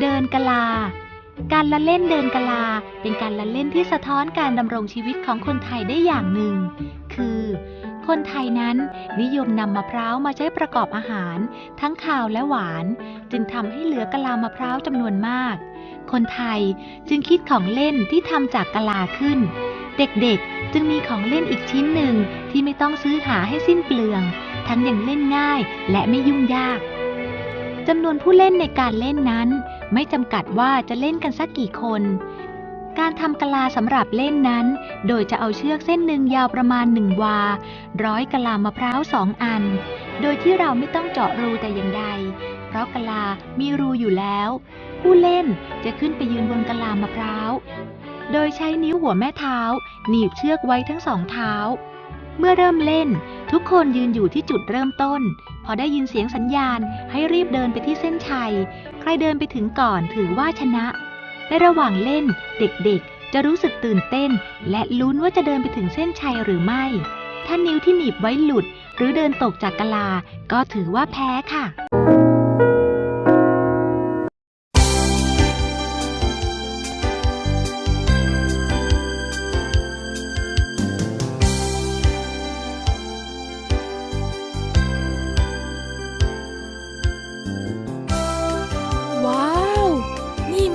เดินกะลา การละเล่นเดินกะลา เป็นการละเล่นที่สะท้อนการดำรงชีวิตของคนไทยได้อย่างหนึ่ง คือ คนไทยนั้นนิยมนำมะพร้าวมาใช้ประกอบอาหาร ทั้งคาวและหวาน จึงทำให้เหลือกะลามะพร้าวจำนวนมาก คนไทยจึงคิดของเล่นที่ทำจากกะลาขึ้น เด็กๆจึงมีของเล่นอีกชิ้นหนึ่งที่ไม่ต้องซื้อหาให้สิ้นเปลือง ทั้งยังเล่นง่ายและไม่ยุ่งยากจำนวนผู้เล่นในการเล่นนั้น ไม่จำกัดว่าจะเล่นกันสักกี่คน การทำกะลาสำหรับเล่นนั้น โดยจะเอาเชือกเส้นหนึ่งยาวประมาณหนึ่งวา ร้อยกะลามะพร้าวสองอัน โดยที่เราไม่ต้องเจาะรูแต่อย่างใด เพราะกะลามีรูอยู่แล้ว ผู้เล่นจะขึ้นไปยืนบนกะลามะพร้าว โดยใช้นิ้วหัวแม่เท้า หนีบเชือกไว้ทั้งสองเท้า เมื่อเริ่มเล่น ทุกคนยืนอยู่ที่จุดเริ่มต้น พอได้ยินเสียงสัญญาณให้รีบเดินไปที่เส้นชัย ใครเดินไปถึงก่อนถือว่าชนะ ในระหว่างเล่น เด็กๆ จะรู้สึกตื่นเต้น และลุ้นว่าจะเดินไปถึงเส้นชัยหรือไม่ ถ้านิ้วที่หนีบไว้หลุด หรือเดินตกจากกะลา ก็ถือว่าแพ้ค่ะ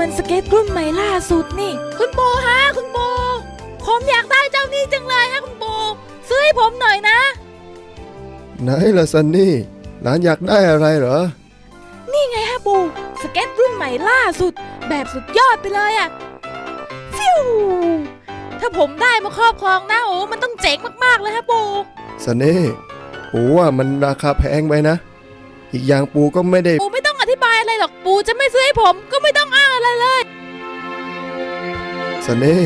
มันสเก็ตรุ่นใหม่ล่าสุดนี่ คุณปูฮะคุณปูผมอยากได้เจ้านี่จังเลยฮะคุณปูซื้อให้ผมหน่อยนะ ไหนล่ะซันนี่ หลานอยากได้อะไรเหรอ นี่ไงฮะปู สเก็ตรุ่นใหม่ล่าสุด แบบสุดยอดไปเลยอะฟิวถ้าผมได้มาครอบครองนะโอ้มันต้องเจ๋งมากๆเลยฮะปูซันนี่ปูว่ามันราคาแพงไปนะ อีกอย่างปูก็ไม่ได้ปูไม่ต้อง อธิบายอะไรหรอกปูจะไม่ซื้อให้ผมก็ไม่ต้องอ้างอะไรเลยซันนี่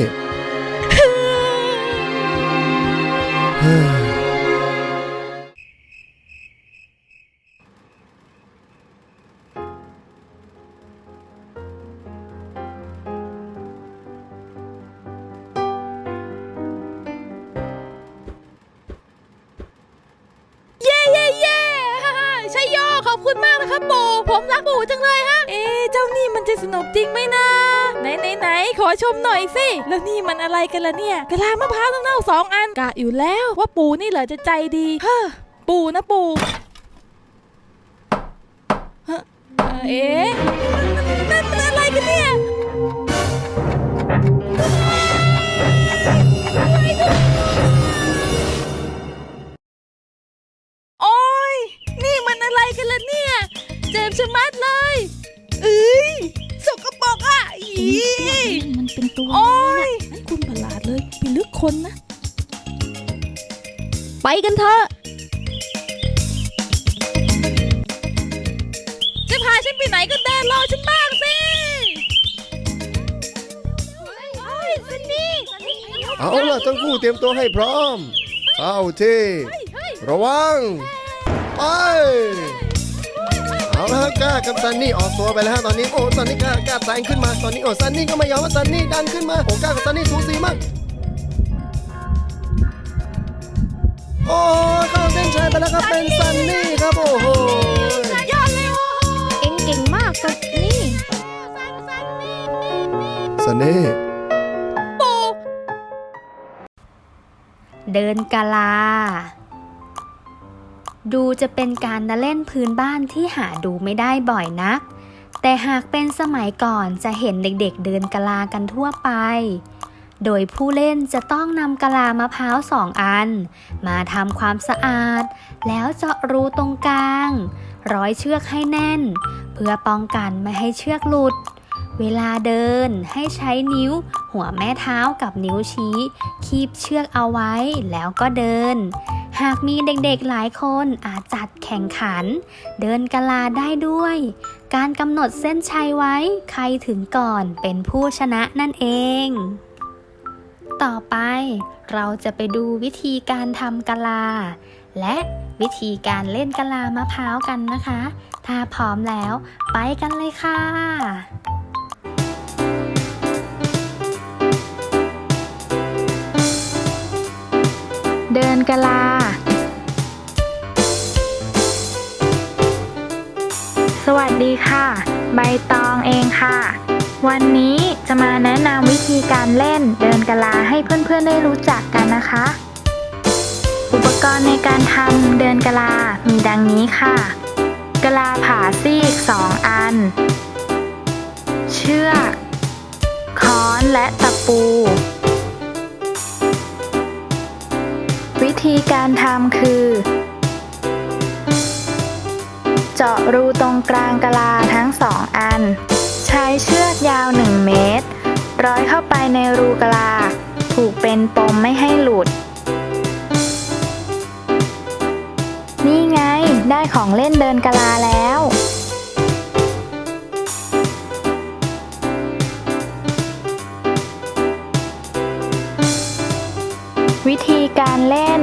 ผมรักปู่จังเลยฮะ เอ๊เจ้านี่มันจะสนุกจริงไหมนะไหนไหนไหนขอชมหน่อยสิ แล้วนี่มันอะไรกันล่ะเนี่ยกะลามะพร้าวเน่าสองอันกะอยู่แล้วว่าปู่นี่เหรอจะใจดีเฮ้อปู่นะปู่ฮะเอ่อเอ๊ะ เจ็บชะมัดเลยเอ้ยสกปรกอะอีมันเป็นตัวโอ้ยไอ้คุณประหลาดเลยไปลึกคนนะ ไปกันเถอะจะพาฉันไปไหนก็เดินรอฉันบ้างสิโอ้ยซันนี่ซันนี่เอาล่ะทั้งคู่เตรียมตัวให้พร้อม เข้าที่เฮ้ยระวัง ไป เอาละฮะกล้ากับซันนี่ออกตัวไปแล้วฮะตอนนี้โอ้ซันนี่กล้ากล้าแซงขึ้นมาตอนนี้โอ้ซันนี่ก็ไม่ยอมว่าซันนี่ดันขึ้นมาโอ้กล้ากับซันนี่สูสีมากโอ้เข้าเส้นชัยไปแล้วครับเป็นซันนี่ครับโอ้โหยอดเลยโอ้โหเอ็งเก่งมากสักนี่ซันซันนี่ซันนี่ปู่เดินกะลา ดูจะเป็นการละเล่นพื้นบ้านที่หาดูไม่ได้บ่อยนัก แต่หากเป็นสมัยก่อนจะเห็นเด็กๆเดินกะลากันทั่วไป โดยผู้เล่นจะต้องนำกะลามะพร้าวสองอัน มาทำความสะอาด แล้วเจาะรูตรงกลาง ร้อยเชือกให้แน่น เพื่อป้องกันไม่ให้เชือกหลุด เวลาเดินให้ใช้นิ้ว หัวแม่เท้ากับนิ้วชี้ คีบเชือกเอาไว้แล้วก็เดิน หากมีเด็กๆหลายคนอาจจัดแข่งขัน เดินกะลาได้ด้วย การกำหนดเส้นชัยไว้ใครถึงก่อนเป็นผู้ชนะนั่นเอง ต่อไปเราจะไปดูวิธีการทำกะลา และวิธีการเล่นกะลามะพร้าวกันนะคะ ถ้าพร้อมแล้วไปกันเลยค่ะ กะลา สวัสดีค่ะ ใบตองเองค่ะ วันนี้จะมาแนะนำวิธีการเล่นเดินกะลาให้เพื่อนๆได้รู้จักกันนะคะ อุปกรณ์ในการทำเดินกะลา มีดังนี้ค่ะ กะลาผ่าซีก 2 อัน เชือก ค้อนและตะปู การทำคือ เจาะรูตรงกลางกะลาทั้งสองอัน ใช้เชือกยาว 1 เมตร ร้อยเข้าไปในรูกะลา ผูกเป็นปมไม่ให้หลุด นี่ไงได้ของเล่นเดินกะลาแล้ววิธีการเล่น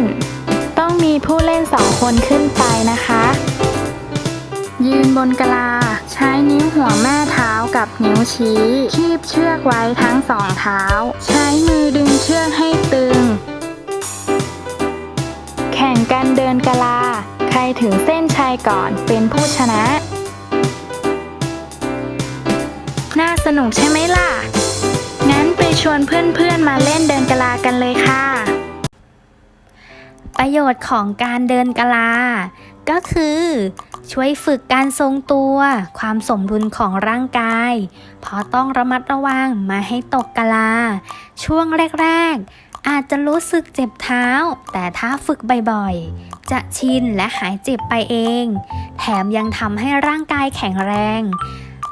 มีผู้เล่นสองคนขึ้นไปนะคะ ยืนบนกะลา ใช้นิ้วหัวแม่เท้ากับนิ้วชี้ คีบเชือกไว้ทั้งสองเท้า ใช้มือดึงเชือกให้ตึง แข่งกันเดินกะลา ใครถึงเส้นชัยก่อนเป็นผู้ชนะ น่าสนุกใช่ไหมล่ะ งั้นไปชวนเพื่อนๆมาเล่นเดินกะลากันเลยค่ะ ประโยชน์ของการเดินกะลา ก็คือ ช่วยฝึกการทรงตัว ความสมดุลของร่างกาย เพราะต้องระมัดระวังมาให้ตกกะลา ช่วงแรก ๆ อาจจะรู้สึกเจ็บเท้า แต่ถ้าฝึกบ่อยๆ จะชินและหายเจ็บไปเอง แถมยังทำให้ร่างกายแข็งแรง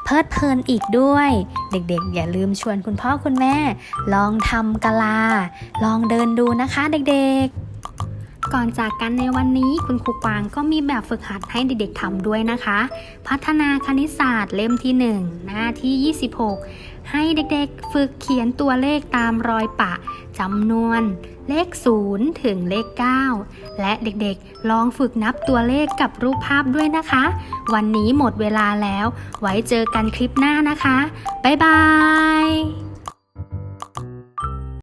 เพลิดเพลินอีกด้วย เด็กๆ อย่าลืมชวนคุณพ่อคุณแม่ ลองทำกะลา ลองเดินดูนะคะเด็กๆ ก่อนจากกันในวันนี้คุณครูกวางก็มีแบบฝึกหัดให้เด็กๆทำด้วยนะคะ พัฒนาคณิตศาสตร์เล่มที่ 1 หน้าที่ 26 ให้เด็กๆฝึกเขียนตัวเลขตามรอยปะจำนวนเลข 0 ถึงเลข 9 และเด็กๆ ลองฝึกนับตัวเลขกับรูปภาพด้วยนะคะ วันนี้หมดเวลาแล้ว ไว้เจอกันคลิปหน้านะคะ บ๊ายบาย